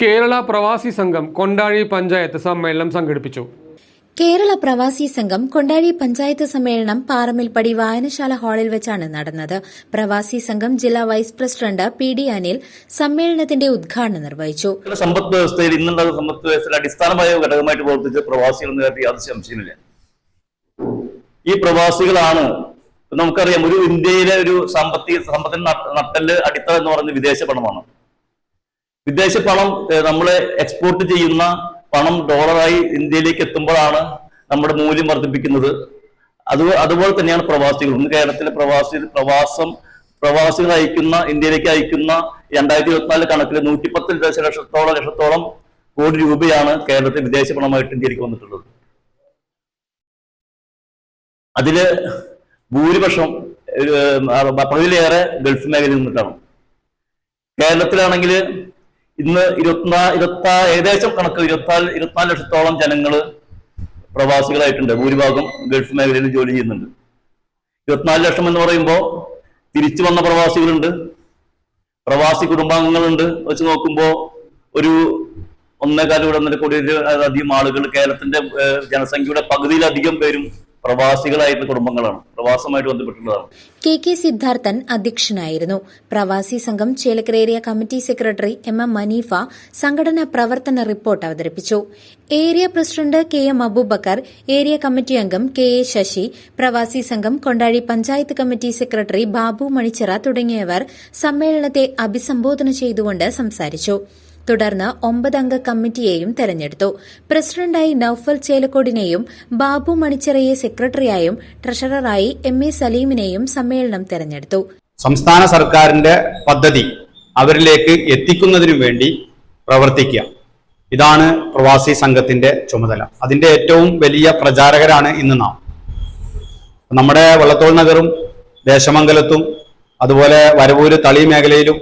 Kerala Pravasi Sangham Kondazhi panchayat സമ്മേളനം സംഘടിപ്പിച്ചു. കേരള പ്രവാസി സംഘം കൊണ്ടാഴി പഞ്ചായത്ത് സമ്മേളനം പാറമിൽപ്പടി വായനശാല ഹാളിൽ വെച്ചാണ് നടന്നത്. പ്രവാസി സംഘം ജില്ലാ vice president P D Anil സമ്മേളനത്തിന്റെ ഉദ്ഘാടനം നിർവഹിച്ചു. സമ്പദ് വ്യവസ്ഥയിൽ ഇന്നുള്ള സമ്പദ് വ്യവസ്ഥയിൽ അടിസ്ഥാനമായ ഘടകമായിട്ട് പ്രവർത്തിച്ച പ്രവാസികൾ യാതൊരു സംശയമില്ല ഈ പ്രവാസികളാണ് നമുക്കറിയാം ഒരു ഇന്ത്യയിലെ ഒരു സാമ്പത്തിക സമ്പത്തിന് നട്ടൽ അടിത്തറ എന്ന് പറയുന്നത് വിദേശ പണമാണ്. വിദേശ പണം നമ്മൾ എക്സ്പോർട്ട് ചെയ്യുന്ന പണം ഡോളറായി ഇന്ത്യയിലേക്ക് എത്തുമ്പോഴാണ് നമ്മുടെ മൂല്യം വർദ്ധിപ്പിക്കുന്നത്. അത് അതുപോലെ തന്നെയാണ് പ്രവാസികൾ. ഇന്ന് കേരളത്തിലെ പ്രവാസി പ്രവാസം പ്രവാസികൾ അയക്കുന്ന ഇന്ത്യയിലേക്ക് അയക്കുന്ന രണ്ടായിരത്തി ഇരുപത്തിനാല് കണക്കിൽ നൂറ്റിപ്പത്ത് ദശലക്ഷത്തോളം ലക്ഷത്തോളം കോടി രൂപയാണ് കേരളത്തിൽ വിദേശ പണമായിട്ട് ഇന്ത്യയിലേക്ക് വന്നിട്ടുള്ളത്. അതിൽ ഭൂരിപക്ഷം പകുതിയിലേറെ ഗൾഫ് മേഖലയിൽ നിന്നിട്ടാണ്. കേരളത്തിലാണെങ്കിൽ ഇന്ന് ഇരുപത്തിനാല് ഇരുപത്തി ഏകദേശം കണക്ക് ഇരുപത്തിനാല് ഇരുപത്തിനാല് ലക്ഷത്തോളം ജനങ്ങൾ പ്രവാസികളായിട്ടുണ്ട്. ഭൂരിഭാഗം ഗൾഫ് മേഖലയിൽ ജോലി ചെയ്യുന്നുണ്ട്. ഇരുപത്തിനാല് ലക്ഷം എന്ന് പറയുമ്പോൾ തിരിച്ചു വന്ന പ്രവാസികളുണ്ട്. പ്രവാസി കുടുംബാംഗങ്ങളുണ്ട്. വെച്ച് നോക്കുമ്പോൾ ഒരു ഒന്നേകാൽ ഇവിടെ ഒന്നര അധികം ആളുകൾ കേരളത്തിന്റെ ജനസംഖ്യയുടെ പകുതിയിലധികം പേരും പ്രവാസികളായിട്ടുള്ള കുടുംബങ്ങളാണ്. പ്രവാസമായിട്ട് ബന്ധപ്പെട്ടുള്ളതാണ് കെ കെ സിദ്ധാർത്ഥൻ അധ്യക്ഷനായിരുന്നു. Pravasi Sangham Chelakkara area committee secretary M M Maneefa സംഘടന പ്രവർത്തന റിപ്പോർട്ട് അവതരിപ്പിച്ചു. Area president K M Abubakar area committee അംഗം K A Sasi Pravasi Sangham Kondazhi panchayat committee secretary Babu Manichira തുടങ്ങിയവർ സമ്മേളനത്തെ അഭിസംബോധന ചെയ്തുകൊണ്ട് സംസാരിച്ചു. തുടർന്ന് ഒമ്പതംഗ കമ്മിറ്റിയെയും തെരഞ്ഞെടുത്തു. പ്രസിഡന്റായി നൌഫൽ ചേലക്കോടിനെയും ബാബു മണിച്ചിറയെ സെക്രട്ടറിയായും ട്രഷററായി എം എ സലീമിനെയും സമ്മേളനം തെരഞ്ഞെടുത്തു. സംസ്ഥാന സർക്കാരിന്റെ പദ്ധതി അവരിലേക്ക് എത്തിക്കുന്നതിനു വേണ്ടി പ്രവർത്തിക്കുക. ഇതാണ് പ്രവാസി സംഘത്തിന്റെ ചുമതല. അതിന്റെ ഏറ്റവും വലിയ പ്രചാരകരാണ് ഇന്ന് നാം. നമ്മുടെ വള്ളത്തോൾ നഗറും ദേശമംഗലത്തും അതുപോലെ വരവൂര് തളി മേഖലയിലും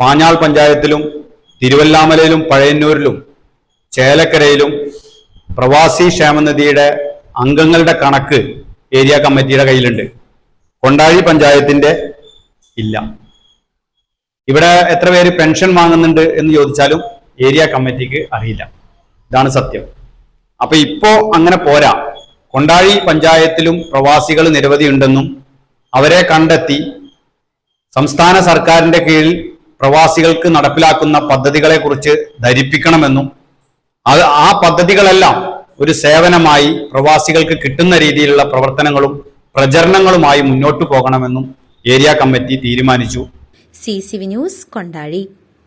പാഞ്ഞാൾ പഞ്ചായത്തിലും തിരുവല്ലാമലയിലും പഴയന്നൂരിലും ചേലക്കരയിലും പ്രവാസി ക്ഷേമനിധിയുടെ അംഗങ്ങളുടെ കണക്ക് ഏരിയ കമ്മിറ്റിയുടെ കയ്യിലുണ്ട്. കൊണ്ടാഴി പഞ്ചായത്തിന്റെ ഇല്ല. ഇവിടെ എത്ര പേര് പെൻഷൻ വാങ്ങുന്നുണ്ട് എന്ന് ചോദിച്ചാലും ഏരിയ കമ്മിറ്റിക്ക് അറിയില്ല. ഇതാണ് സത്യം. അപ്പൊ ഇപ്പോ അങ്ങനെ പോരാ. കൊണ്ടാഴി പഞ്ചായത്തിലും പ്രവാസികൾ നിരവധി ഉണ്ടെന്നും അവരെ കണ്ടെത്തി സംസ്ഥാന സർക്കാരിന്റെ കീഴിൽ പ്രവാസികൾക്ക് നടപ്പിലാക്കുന്ന പദ്ധതികളെ കുറിച്ച് ധരിപ്പിക്കണമെന്നും അത് ആ പദ്ധതികളെല്ലാം ഒരു സേവനമായി പ്രവാസികൾക്ക് കിട്ടുന്ന രീതിയിലുള്ള പ്രവർത്തനങ്ങളും പ്രചരണങ്ങളുമായി മുന്നോട്ടു പോകണമെന്നും ഏരിയ കമ്മിറ്റി തീരുമാനിച്ചു. C C V news Kondazhi.